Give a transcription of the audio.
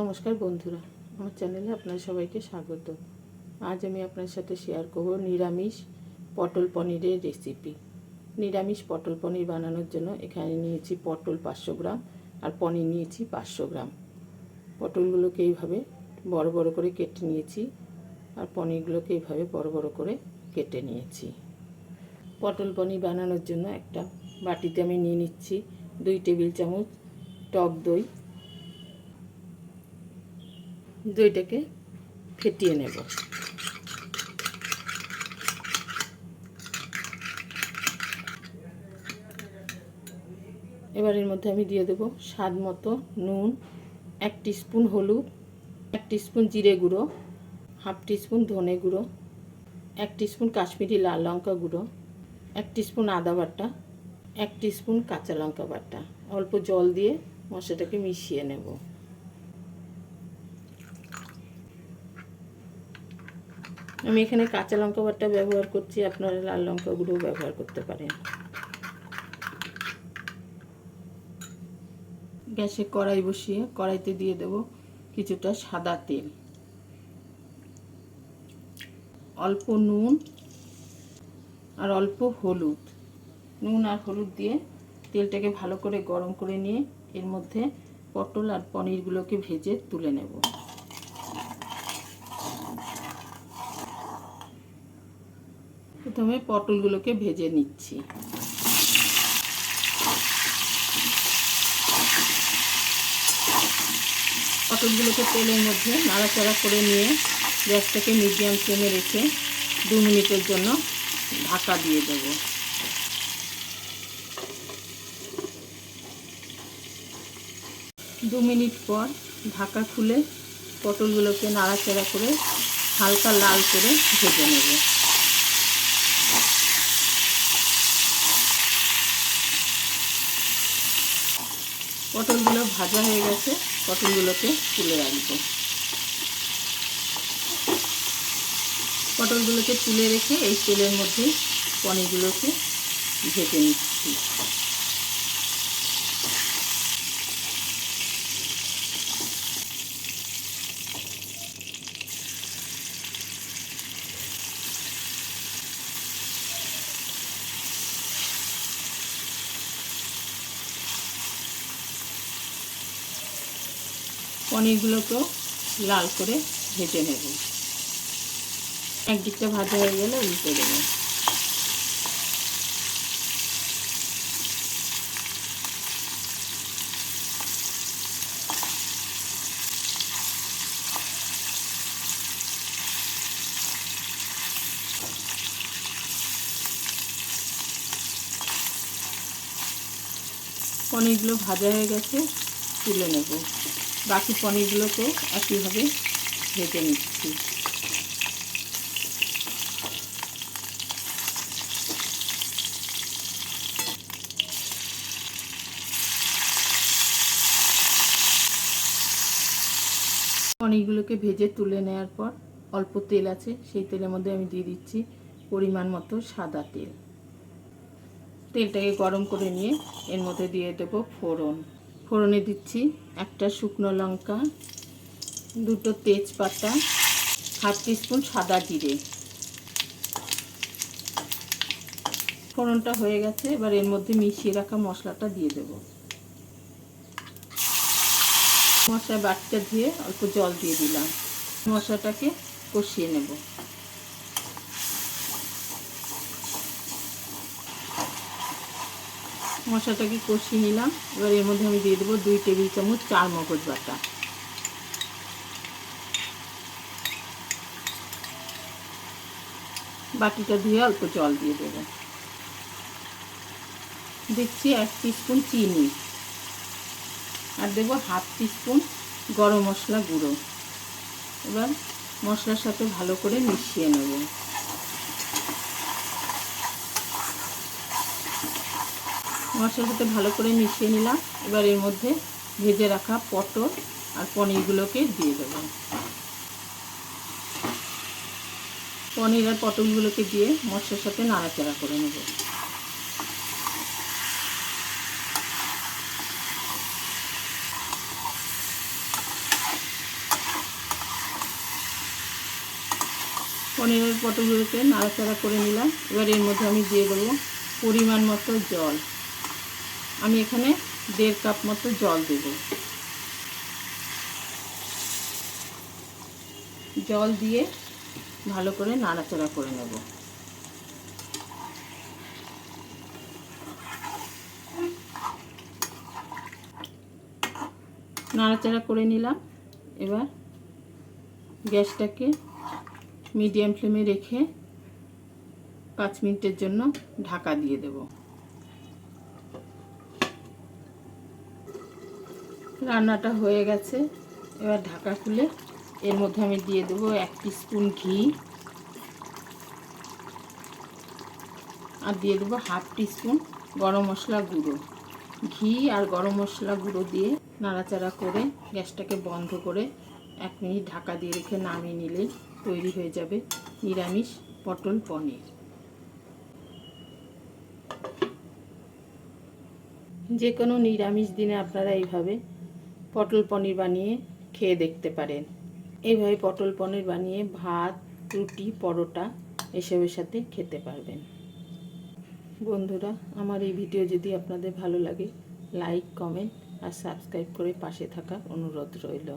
নমস্কার বন্ধুরা, আমার চ্যানেলে আপনার সবাইকে স্বাগত। আজ আমি আপনার সাথে শেয়ার করব নিরামিষ পটল পনিরের রেসিপি নিরামিষ পটল পনির বানানোর জন্য এখানে নিয়েছি পটল পাঁচশো গ্রাম আর পনির নিয়েছি পাঁচশো গ্রাম। পটলগুলোকে এইভাবে বড় বড় করে কেটে নিয়েছি আর পনিরগুলোকে এইভাবে বড় বড় করে কেটে নিয়েছি। পটল পনির বানানোর জন্য একটা বাটিতে আমি নিয়ে নিচ্ছি দুই টেবিল চামচ টক দই দইটাকে ফেটিয়ে নেব। এবার এর মধ্যে আমি দিয়ে দেব স্বাদ মতো নুন, এক স্পুন হলুদ, এক স্পুন জিরে গুঁড়ো, হাফ স্পুন ধনে গুঁড়ো, এক স্পুন কাশ্মীরি লাল লঙ্কা গুঁড়ো, এক স্পুন আদা বাটা, এক স্পুন কাঁচা লঙ্কা বাটা। অল্প জল দিয়ে মশলাটাকে মিশিয়ে নেব। আমি এখানে কাঁচা লঙ্কা বাটা ব্যবহার করছি, আপনারা লাল লঙ্কা গুঁড়ো ব্যবহার করতে পারেন। গ্যাসে কড়াই বসিয়ে কড়াইতে দিয়ে দেব কিছুটা সাদা তেল। অল্প নুন আর অল্প হলুদ। নুন আর হলুদ দিয়ে তেলটাকে ভালো করে গরম করে নিয়ে এর মধ্যে পটল আর পনিরগুলোকে ভেজে তুলে নেব। প্রথমে পটলগুলোকে ভেজে নিচ্ছি। পটলগুলোকে তেলের মধ্যে নাড়াচাড়া করে নিয়ে গ্যাসটাকে মিডিয়াম ফ্লেমে রেখে দু মিনিটের জন্য ঢাকা দিয়ে দেব। দু মিনিট পর ঢাকা খুলে পটলগুলোকে নাড়াচাড়া করে হালকা লাল করে ভেজে নেব। পটলগুলো ভাজা হয়ে গেছে, পটলগুলোকে তুলে রাখব। পটলগুলোকে তুলে রেখে এই তেলের মধ্যে পনিরগুলোকে ভেজে নিচ্ছি। পনিরগুলোকেও লাল করে ভেজে নেব। একদিকটা ভাজা হয়ে গেলে উল্টে দেব। পনিরগুলো ভাজা হয়ে গেছে, তুলে নেব। বাকি পনিরগুলোকেও একইভাবে ভেজে নিচ্ছি। পনিরগুলোকে ভেজে তুলে নেওয়ার পর অল্প তেল আছে, সেই তেলের মধ্যে আমি দিয়ে দিচ্ছি পরিমাণ মতো সাদা তেল। তেলটাকে গরম করে নিয়ে এর মধ্যে দিয়ে দেব ফোড়ন। ফোড়নে দিচ্ছি একটা শুকনো লঙ্কা, দুটো তেজপাতা, হাফ টিস্পুন সাদা জিরে। ফোড়নটা হয়ে গেছে, এবার এর মধ্যে মিশিয়ে রাখা মশলাটা দিয়ে দেব। মশলা বাটিটা ধুয়ে অল্প জল দিয়ে দিলাম। মশলাটাকে কষিয়ে নেব। মশলাটাকে কষিয়ে নিলাম। এবার এর মধ্যে আমি দিয়ে দেবো দুই টেবিল চামচ চার মগজ বাটা। বাটিটা ধুয়ে অল্প জল দিয়ে দেবো। দিচ্ছি এক স্পুন চিনি। আর দেবো হাফ স্পুন গরম মশলা গুঁড়ো। এবার মশলার সাথে ভালো করে মিশিয়ে নেব। মশলার সাথে ভালো করে মিশিয়ে নিলাম। এবার এর মধ্যে ভেজে রাখা পটল আর পনিরগুলোকে দিয়ে দেব। পনির আর পটলগুলোকে দিয়ে মশলার সাথে নাড়াচাড়া করে নেব। পনিরের পটলগুলোকে নাড়াচাড়া করে নিলাম। এবার এর মধ্যে আমি দিয়ে দেবো পরিমাণ মতো জল। আমি এখানে দেড় কাপ মতো জল দেব। জল দিয়ে ভালো করে নাড়াচাড়া করে নেব। নাড়াচাড়া করে নিলাম। এবার গ্যাসটাকে মিডিয়াম ফ্লেমে রেখে পাঁচ মিনিটের জন্য ঢাকা দিয়ে দেব। রান্নাটা হয়ে গেছে। এবার ঢাকা খুলে এর মধ্যে আমি দিয়ে দেবো এক স্পুন ঘি। আর দিয়ে দেবো হাফ স্পুন গরম মশলা গুঁড়ো। ঘি আর গরম মশলা গুঁড়ো দিয়ে নাড়াচাড়া করে গ্যাসটাকে বন্ধ করে এক মিনিট ঢাকা দিয়ে রেখে নামিয়ে নিলেই তৈরি হয়ে যাবে নিরামিষ পটল পনির। যে কোনো নিরামিষ দিনে আপনারা এইভাবে পটল পনির বানিয়ে খেয়ে দেখতে পারেন। এইভাবে পটল পনির বানিয়ে ভাত, রুটি, পরোটা এসবের সাথে খেতে পারবেন। বন্ধুরা, আমার এই ভিডিও যদি আপনাদের ভালো লাগে, লাইক, কমেন্ট আর সাবস্ক্রাইব করে পাশে থাকার অনুরোধ রইল।